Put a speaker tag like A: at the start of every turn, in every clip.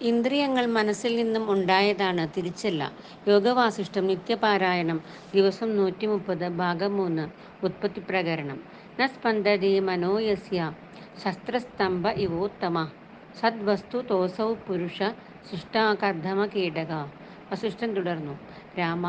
A: ഇന്ദ്രിയങ്ങൾ മനസ്സിൽ നിന്നും ഉണ്ടായതാണ് തിരിച്ചല്ല. യോഗവാസിഷ്ഠം നിത്യപാരായണം ദിവസം നൂറ്റി മുപ്പത് ഭാഗം മൂന്ന് ഉത്പത്തി പ്രകരണം. ന സ്പന്ദതി മനോയസ്യ ശസ്ത്രസ്തംഭ ഇവോത്തമ സദ്വസ്തു തോസൗ പുരുഷ ശിഷ്ടാകർദ്ധമ കീടക. വസിഷ്ഠൻ തുടർന്നു. രാമ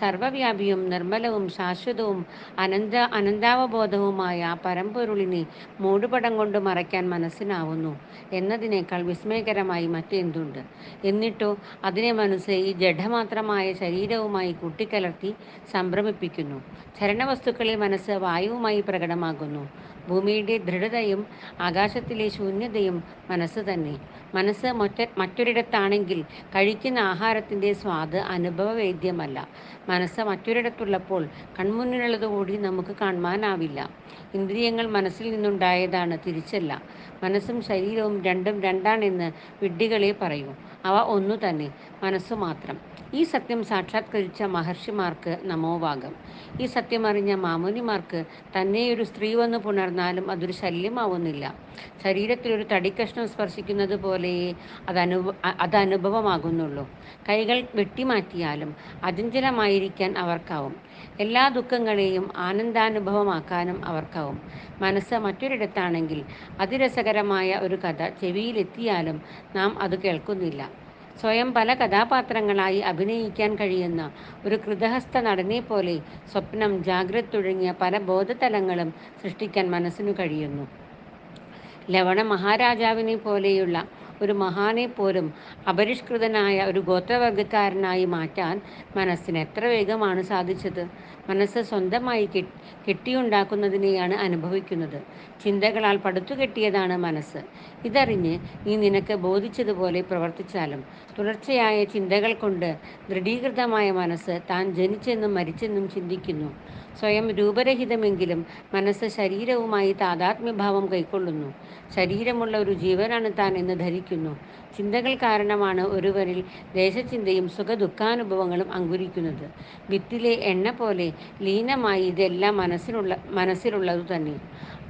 A: സർവവ്യാപിയും നിർമ്മലവും ശാശ്വതവും അനന്ത അനന്താവബോധവുമായ പരമ്പൊരുളിനെ മൂടുപടം കൊണ്ട് മറയ്ക്കാൻ മനസ്സിനാവുന്നു എന്നതിനേക്കാൾ വിസ്മയകരമായി മറ്റെന്തുണ്ട്? എന്നിട്ടോ അതിനെ മനസ്സ് ഈ ജഡമാത്രമായ ശരീരവുമായി കൂട്ടിക്കലർത്തി സംഭ്രമിപ്പിക്കുന്നു. ചരണവസ്തുക്കളിൽ മനസ്സ് വായുവുമായി പ്രകടമാകുന്നു. ഭൂമിയുടെ ദൃഢതയും ആകാശത്തിലെ ശൂന്യതയും മനസ്സ് തന്നെ. മനസ്സ് മറ്റൊരിടത്താണെങ്കിൽ കഴിക്കുന്ന ആഹാരത്തിന്റെ സ്വാദ് അനുഭവവേദ്യമല്ല മനസ്സ് മറ്റൊരിടത്തുള്ളപ്പോൾ കൺമുന്നിലുള്ളതുകൂടി നമുക്ക് കാണുവാനാവില്ല. ഇന്ദ്രിയങ്ങൾ മനസ്സിൽ നിന്നുണ്ടായതാണ് തിരിച്ചല്ല. മനസ്സും ശരീരവും രണ്ടും രണ്ടാണെന്ന് വിഡ്ഢികളെ പറയൂ. അവ ഒന്നു തന്നെ മനസ്സു മാത്രം. ഈ സത്യം സാക്ഷാത്കരിച്ച മഹർഷിമാർക്ക് നമോവാഗം ഈ സത്യമറിഞ്ഞ മാമുനിമാർക്ക് തന്നെയൊരു സ്ത്രീ വന്ന് പുണർന്നാലും അതൊരു ശല്യമാവുന്നില്ല. ശരീരത്തിലൊരു തടിക്കഷ്ണം സ്പർശിക്കുന്നത് പോലെയേ അതനുഭ അത് അനുഭവമാകുന്നുള്ളൂ കൈകൾ വെട്ടിമാറ്റിയാലും അചഞ്ചലമായിരിക്കാൻ അവർക്കാവും. എല്ലാ ദുഃഖങ്ങളെയും ആനന്ദാനുഭവമാക്കാനും അവർക്കാവും. മനസ്സ് മറ്റൊരിടത്താണെങ്കിൽ അതിരസകരമായ ഒരു കഥ ചെവിയിലെത്തിയാലും നാം അത് കേൾക്കുന്നില്ല. സ്വയം പല കഥാപാത്രങ്ങളായി അഭിനയിക്കാൻ കഴിയുന്ന ഒരു കൃതഹസ്ഥ നടനെ പോലെ സ്വപ്നം ജാഗ്രത തുടങ്ങിയ പല ബോധതലങ്ങളും സൃഷ്ടിക്കാൻ മനസ്സിനു കഴിയുന്നു. ലവണ മഹാരാജാവിനെ പോലെയുള്ള ഒരു മഹാനെ പോലും അപരിഷ്കൃതനായ ഒരു ഗോത്രവർഗക്കാരനായി മാറ്റാൻ മനസ്സിന് എത്ര വേഗമാണ് സാധിച്ചത്? മനസ്സ് സ്വന്തമായി കെട്ടിയുണ്ടാക്കുന്നതിനെയാണ് അനുഭവിക്കുന്നത്. ചിന്തകളാൽ പടുത്തുകെട്ടിയതാണ് മനസ്സ്. ഇതറിഞ്ഞ് നീ നിനക്ക് ബോധിച്ചതുപോലെ പ്രവർത്തിച്ചാലും തുടർച്ചയായ ചിന്തകൾ കൊണ്ട് ദൃഢീകൃതമായ മനസ്സ് താൻ ജനിച്ചെന്നും മരിച്ചെന്നും ചിന്തിക്കുന്നു. സ്വയം രൂപരഹിതമെങ്കിലും മനസ്സ് ശരീരവുമായി താതാത്മ്യഭാവം കൈക്കൊള്ളുന്നു. ശരീരമുള്ള ഒരു ജീവനാണ് താൻ എന്ന് ധരിക്കുന്നു. ചിന്തകൾ കാരണമാണ് ഒരുവരിൽ ദേശചിന്തയും സുഖദുഃഖാനുഭവങ്ങളും അങ്കുരിക്കുന്നത്. വിത്തിലെ എണ്ണ പോലെ ലീനമായി ഇതെല്ലാം മനസ്സിലുള്ള മനസ്സിലുള്ളതു തന്നെ.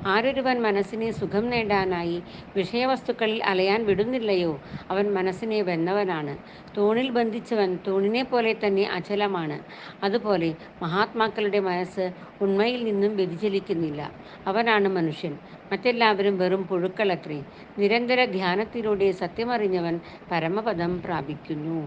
A: ആരൊരുവൻ മനസ്സിനെ സുഖം നേടാനായി വിഷയവസ്തുക്കളിൽ അലയാൻ വിടുന്നില്ലയോ? അവൻ മനസ്സിനെ വെന്നവനാണ്. തൂണിൽ ബന്ധിച്ചവൻ തൂണിനെ പോലെ തന്നെ അചലമാണ്. അതുപോലെ മഹാത്മാക്കളുടെ മനസ്സ് ഉണ്മയിൽ നിന്നും വ്യതിചലിക്കുന്നില്ല. അവനാണ് മനുഷ്യൻ. മറ്റെല്ലാവരും വെറും പുഴുക്കളത്രേ. നിരന്തര ധ്യാനത്തിലൂടെ സത്യമറിഞ്ഞവൻ പരമപദം പ്രാപിക്കുന്നു.